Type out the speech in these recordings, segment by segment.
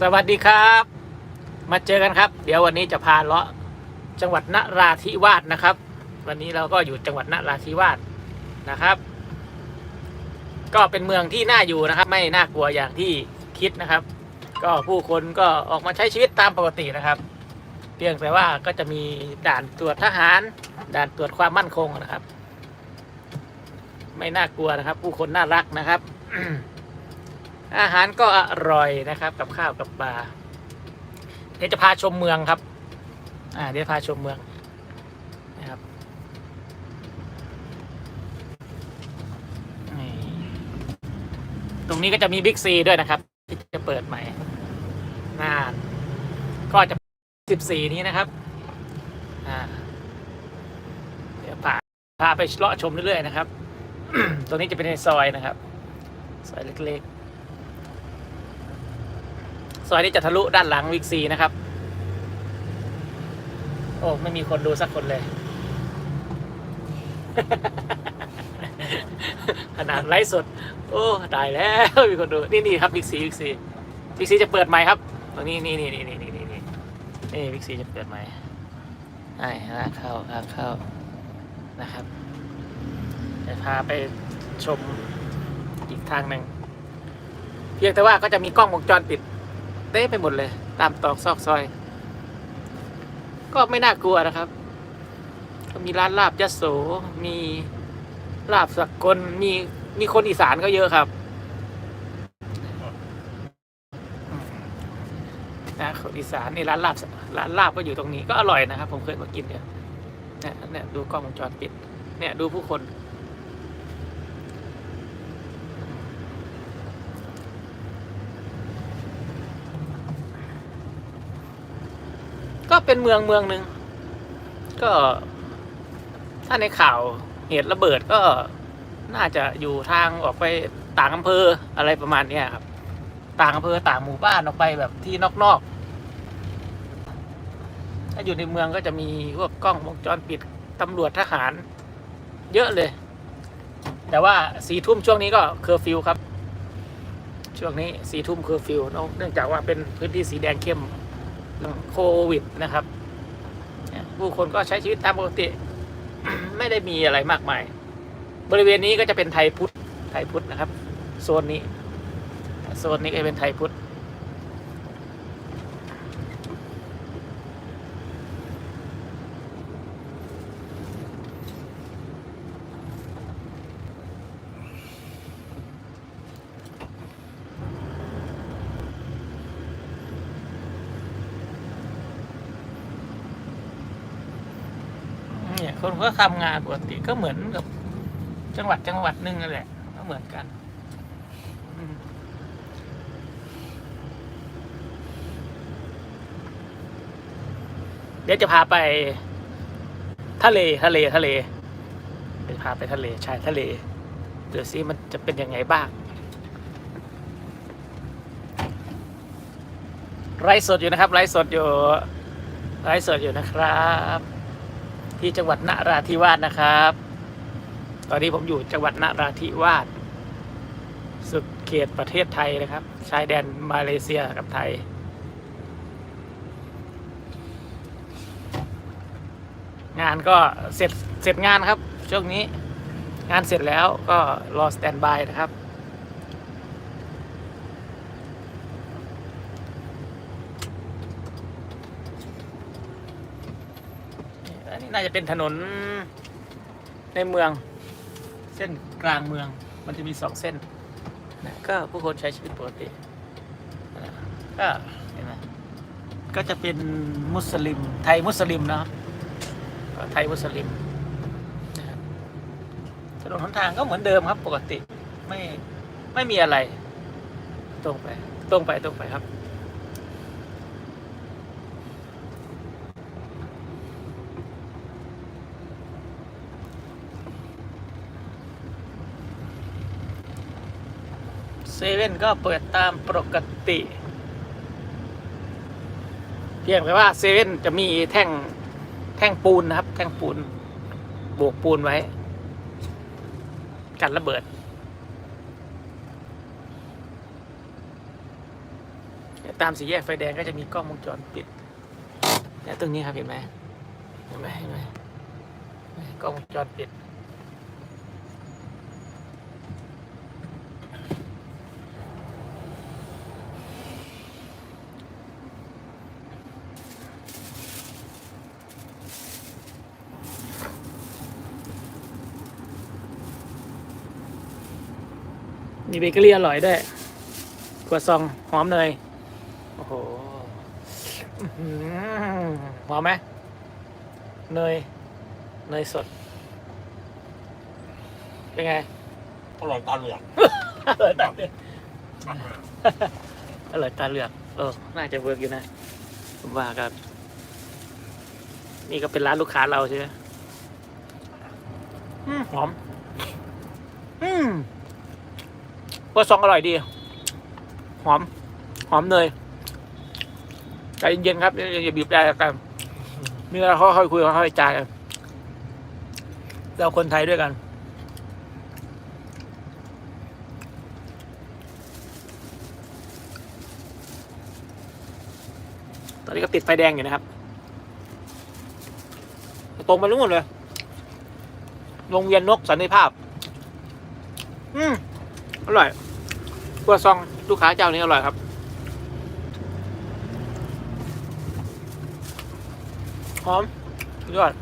สวัสดีครับ มาเจอกันครับ เดี๋ยววันนี้จะพาเลาะจังหวัดนราธิวาสนะครับ วันนี้เราก็อยู่จังหวัดนราธิวาสนะครับ ก็เป็นเมืองที่น่าอยู่นะครับ ไม่น่ากลัวอย่างที่คิดนะครับ ก็ผู้คนก็ออกมาใช้ชีวิตตามปกตินะครับเพียงแต่ว่าก็จะมีด่านตรวจทหาร ด่านตรวจความมั่นคงนะครับ ไม่น่ากลัวนะครับ ผู้คนน่ารักนะครับ อาหารก็อร่อยนะครับ กับข้าวกับปลาเดี๋ยวจะพาชมเมืองครับ อ่า เดี๋ยวพาชมเมืองนะครับตรงนี้ก็จะมีบิ๊กซีด้วยนะครับ ที่จะเปิดใหม่น่านก็จะสิบสี่นี้นะครับอ่าเดี๋ยวพาพาไปเลาะชมเรื่อยๆนะครับ ตรงนี้จะเป็นในซอยนะครับ ซอยเล็กๆ ซอยนี้จะทะลุด้านหลังวิกซีนะครับ โอ้ไม่มีคนดูสักคนเลย ขนาดไลฟ์สด โอ้ตายแล้วมีคนดูนี่นี่ครับวิกซีวิกซีวิกซีจะเปิดใหม่ครับ ตรงนี้นี่นี่นี่นี่นี่นี่นี่นี่วิกซีจะเปิดใหม่ไอ้ทางเข้าทางเข้านะครับจะพาไปชมอีกทางหนึ่งเพียงแต่ว่าก็จะมีกล้องวงจรปิด เต้ไปหมดเลย ตามตอกซอกซอย ก็ไม่น่ากลัวนะครับ ก็มีร้านลาบยะโส มีลาบสักกล มีมีคนอีสานก็เยอะครับนะคนอีสานนี่ร้านลาบร้านลาบก็อยู่ตรงนี้ก็อร่อยนะครับ ผมเคยมากินเนี่ยเนี่ยดูกล้องวงจรปิด เนี่ยดูผู้คน ก็เป็นเมืองเมืองหนึ่งก็ ถ้าในข่าวเหตุระเบิดก็น่าจะอยู่ทางออกไปต่างอำเภออะไรประมาณเนี้ยครับ ต่างอำเภอต่างหมู่บ้านออกไปแบบที่นอกๆ ถ้าอยู่ในเมืองก็จะมีพวกกล้องวงจรปิดตำรวจทหาร เยอะเลย แต่ว่าสี่ทุ่มช่วงนี้ก็เคอร์ฟิวครับ ช่วงนี้สี่ทุ่มเคอร์ฟิวเนื่องจากว่าเป็นพื้นที่สีแดงเข้ม โควิดนะครับ ผู้คนก็ใช้ชีวิตตามปกติ ไม่ได้มีอะไรมากมาย บริเวณนี้ก็จะเป็นไทยพุทธไทยพุทธนะครับ โซนนี้ โซนนี้ก็จะเป็นไทยพุทธ คนก็ทำงานปกติก็เหมือนกับ จังหวัดจังหวัดหนึ่งนั่นแหละก็เหมือนกันเดี๋ยวจะพาไปทะเลทะเลทะเลเดี๋ยวพาไปทะเลชายทะเลเดี๋ยวซิมันจะเป็นยังไงบ้าง ไลฟ์สดอยู่นะครับไลฟ์สดอยู่ไลฟ์สดอยู่นะครับ ที่จังหวัดนราธิวาสนะครับ ตอนนี้ผมอยู่จังหวัดนราธิวาสสุดเขตประเทศไทยนะครับ ชายแดนมาเลเซียกับไทย งานก็เสร็จเสร็จงานครับ ช่วงนี้งานเสร็จแล้วก็รอสแตนบายนะครับ อั น่าจะเป็นถนนในเมือง เส้นกลางเมือง มันจะมีสองเส้นนะก็ผู้คนใช้ชีวิตปกตินะก็เห็นไหมก็จะเป็นมุสลิม ไทยมุสลิมนะครับไทยมุสลิมถนนหนทางก็เหมือนเดิมครับปกติไม่ไม่มีอะไร ตรงไป ตรงไปตรงไปครับ เซเว่นก็เปิดตามปกติ เพียงแต่ว่าเซเว่นจะมีแท่งแท่งปูนนะครับ แท่งปูนโบกปูนไว้ กันระเบิด ตามสี่แยกไฟแดงก็จะมีกล้องวงจรปิดเนี่ยตรงนี้ครับเห็นไหมเห็นไหมเห็นไหมกล้องวงจรปิด มีเบเกอรี่อร่อยด้วยกัวซองหอมเนยโอ้โหอื้อหือหอมไหมเนย เนยสด เป็นไง อร่อยตาเหลือก อร่อยตาเหลือกอร่อยตาเหลือกเออน่าจะเวิร์กอยู่นะผมว่าครับ นี่ก็เป็นร้านลูกค้าเราใช่ไหมอืมหอม อืม กัวซองอร่อยดี หอม หอมเนยใจเย็นๆครับอย่าบีบใจกันมีอะไรค่อยๆคุยค่อยๆจากันเราคนไทยด้วยกัน ตอนนี้ก็ติดไฟแดงอยู่นะครับ ตรงไปรู้หมดเลยวงเวียนนกสันติภาพ อืม อร่อย กัวซองลูกค้าเจ้านี้อร่อยครับ หอมยอด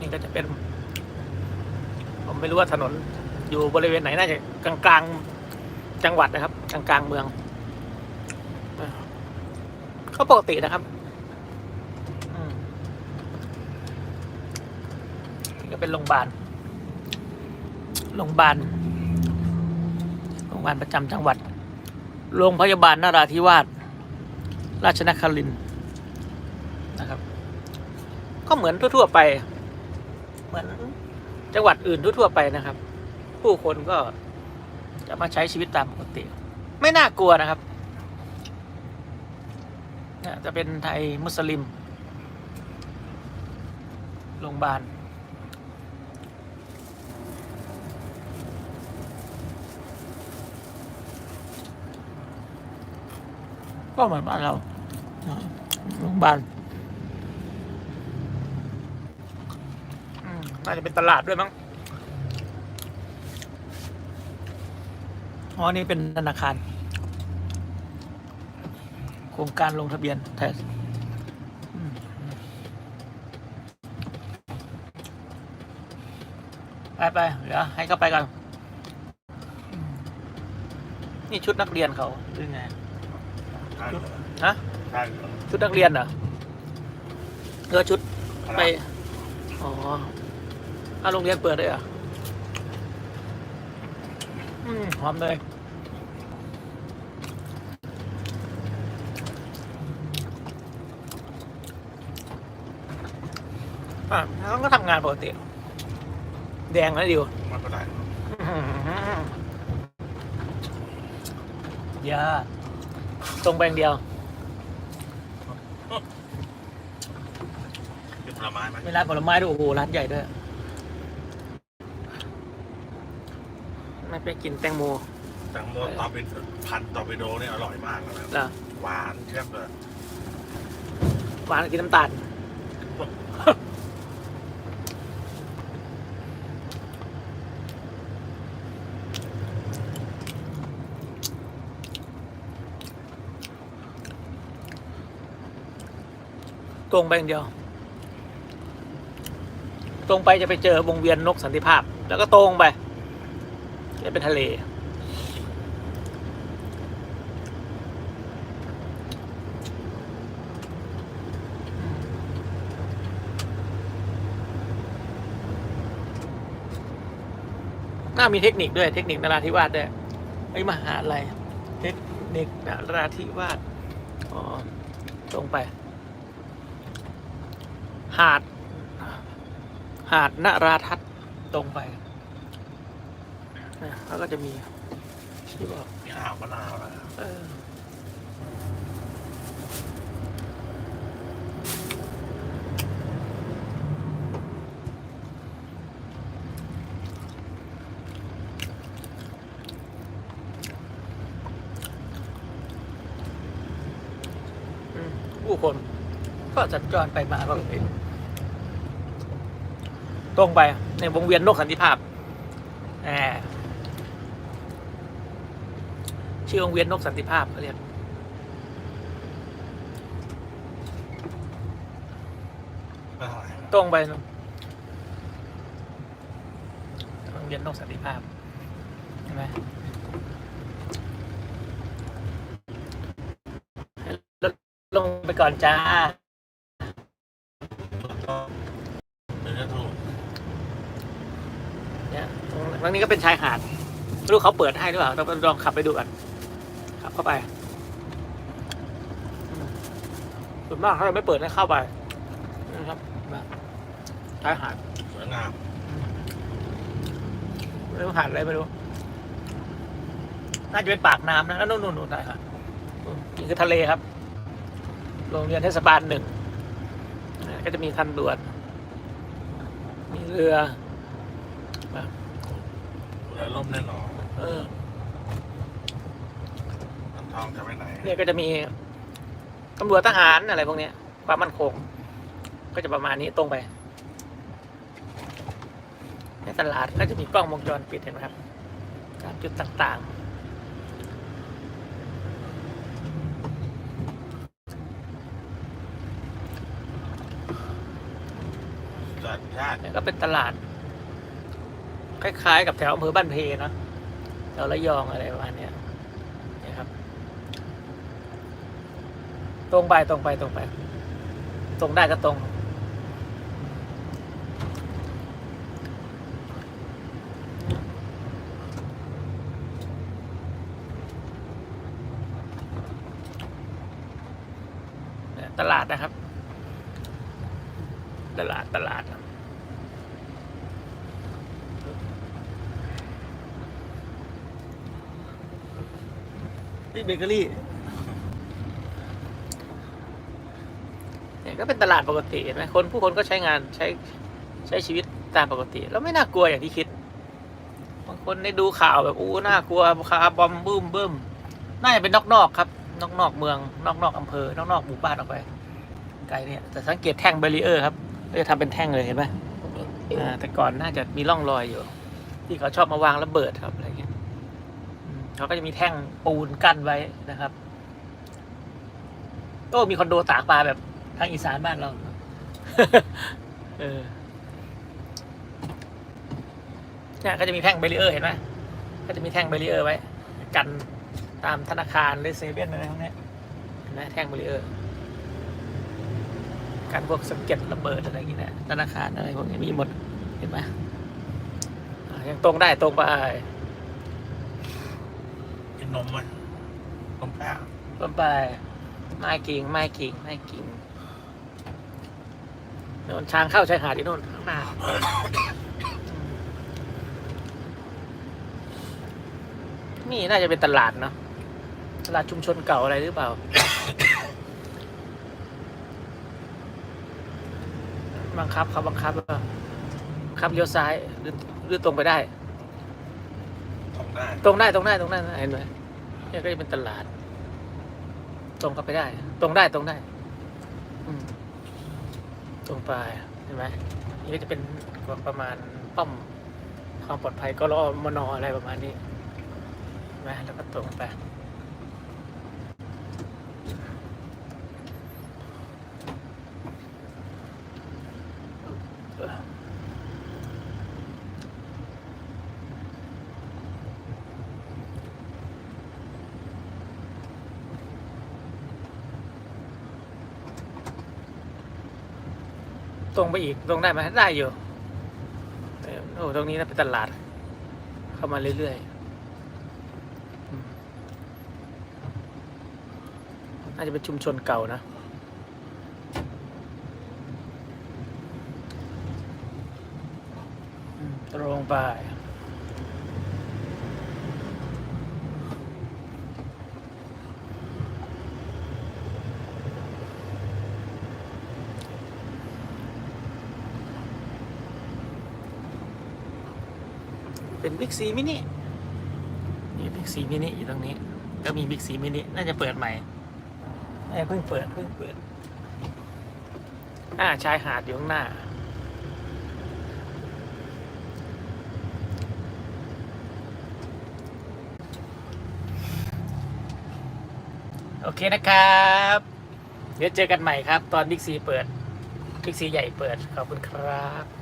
นี่ก็จะเป็น ผมไม่รู้ว่าถนนอยู่บริเวณไหนน่าจะกลางกลางๆจังหวัดนะครับ กลางกลางๆเมือง ก็ปกตินะครับอืมนี่ก็เป็นโรงพยาบาล โรงพยาบาล โรงพยาบาลประจำจังหวัด โรงพยาบาลนราธิวาส ราชนครินนะครับ ก็เหมือนทั่วๆไป เหมือนจังหวัดอื่นทั่วๆไปนะครับ ผู้คนก็จะมาใช้ชีวิตตามปกติ ไม่น่ากลัวนะครับ เนี่ยจะเป็นไทยมุสลิม โรงพยาบาลก็เหมือนบ้านเราโรงพยาบาลน่าจะเป็นตลาดด้วยมั้ง อ๋อ นี่เป็นธนาคาร ครงการลงทะเบียนแทนไปไปเดี๋ยวให้เขาไปกันอืมนี่ชุดนักเรียนเขาหรือไงฮะชุดนักเรียนเหรอเออชุดไป อ๋อถ้าโรงเรียนเปิดได้เหรออืมหอมเลย อะเขาก็ทำงานปกติ แดงแล้วดิวมันก็ได้เยอะตรงแบงเดียว เป็นผลไม้ไหมมีร้านผลไม้ด้วยโอ้โหร้านใหญ่ด้วยไม่ไปกินแตงโมแตงโมตอร์ปิโดพันธุ์ตอร์ปิโดเนี่ยอร่อยมากเลยนะเหรอหวานเชียบเลยหวานกินน้ำตาล รงไปอย่างเดียว ตรงไปจะไปเจอวงเวียนนกสันติภาพ แล้วก็ตรงไปจะเป็นทะเล น่ามีเทคนิคด้วยเทคนิคนราธิวาสด้วยไอ้มหาอะไรเทคนิคนราธิวาสอ๋อตรงไป หาด หาดนราทัศตรงไปนะแล้วก็จะมีที่บอกข่าวมะนาวนะผู้คนก็จัญจรไปมาบ้างเอง ตรงไปในวงเวียนนกสันติภาพแหมชื่อวงเวียนนกสันติภาพเขาเรียกตรงไปเนอะวงเวียนนกสันติภาพเห็นไหมลดลงไปก่อนจ้า ตรงตรงนี้ก็เป็นชายหาดไม่รู้เขาเปิดให้หรือเปล่าต้องลองขับไปดูกันขับเข้าไปอืมส่วนมากเขาจะไม่เปิดให้เข้าไปนะครับมาชายหาดสวยงามไม่รู้หาดอะไรไม่รู้น่าจะเป็นปากน้ำนะแล้วนู่นนู่นนู่นชายหาดอืมนี่คือทะเลครับ โรงเรียนเทศบาลหนึ่งอ่าก็จะมีทันด่วน มีเรือ เรือล่มแน่นอนเออน้ำทองจะไปไหนเนี่ยก็จะมีตำรวจทหารอะไรพวกเนี้ย ความมั่นคง ก็จะประมาณนี้ตรงไป ในตลาดก็จะมีกล้องวงจรปิดเห็นไหมครับตามจุดต่างจัดชาติๆเนี่ยก็เป็นตลาด คล้ายๆ กับแถวอำเภอบ้านเพนะแถวระยองอะไรประมาณนี้นี่ยครับ ตรงไปตรงไปตรงไป ตรงได้ก็ตรง ตลาดนะครับ ตลาดตลาด นี่เบเกอรี่เนี่ยก็เป็นตลาดปกติเห็นไหมคนผู้คนก็ใช้งานใช้ใช้ชีวิตตามปกติ แล้วไม่น่ากลัวอย่างที่คิด บางคนได้ดูข่าวแบบอู้น่ากลัวคาร์บอมบึ้มบึ้มน่าจะเป็นนอกๆครับ นอกๆเมือง นอกๆอำเภอนอกๆหมู่บ้านออกไปไกลเนี่ยแต่สังเกตแท่งเบรีเออร์ครับก็จะทำเป็นแท่งเลยเห็นไหมแต่ก่อนน่าจะมีร่องรอยอยู่ ที่เขาชอบมาวางระเบิดครับอะไรเงี้ย เขาก็จะมีแท่งปูนกั้นไว้นะครับโอ้มีคอนโดตากปลาแบบทางอีสานบ้านเราเออเนี่ยก็จะมีแท่งเบรีเออร์เห็นไหมก็จะมีแท่งเบรีเออร์ไว้ กันตามธนาคารหรือเซเว่นอะไรพวกนี้เห็นไหมแท่งเบรีเออร์การพวกสะเก็ดระเบิดอะไรอย่างเงี้ยธนาคารอะไรพวกนี้มีหมดเห็นไหมยังตรงได้ตรงไป นนมไหมนมแพะตรงไปไม้กิ่งไม้กิ่งไม้กิ่งโน่นช้างเข้าชายหาดที่โน่นข้างหน้านี่น่าจะเป็นตลาดเนาะตลาดชุมชนเก่าอะไรหรือเปล่า บังคับเขาบังคับว่าบังคับเลี้ยวซ้ายหรือหรือตรงไปได้ทำได้ ตรงได้ตรงได้ตรงได้เห็นไหม เนี่ยก็จะเป็นตลาด ตรงเข้าไปได้ ตรงได้ตรงได้ตรงไปเห็นไหมนี่ก็จะเป็นประมาณป้อมความปลอดภัยก็รอมนออะไรประมาณนี้ใช่ไหมแล้วก็ตรงไป ตรงไปอีกตรงได้ไหมได้อยู่โอ้ตรงนี้นะเป็นตลาด เข้ามาเรื่อยๆน่าจะเป็นชุมชนเก่านะตรงไป บิ๊กซีมินินี่บิ๊กซีมินิอยู่ตรงนี้ ก็มีบิ๊กซีมินิน่าจะเปิดใหม่น่าจะเพิ่งเปิดเพิ่งเปิดอ่าชายหาดอยู่ข้างหน้า โอเคนะครับ เดี๋ยวเจอกันใหม่ครับ ตอนบิ๊กซีเปิดบิ๊กซีใหญ่เปิด ขอบคุณครับ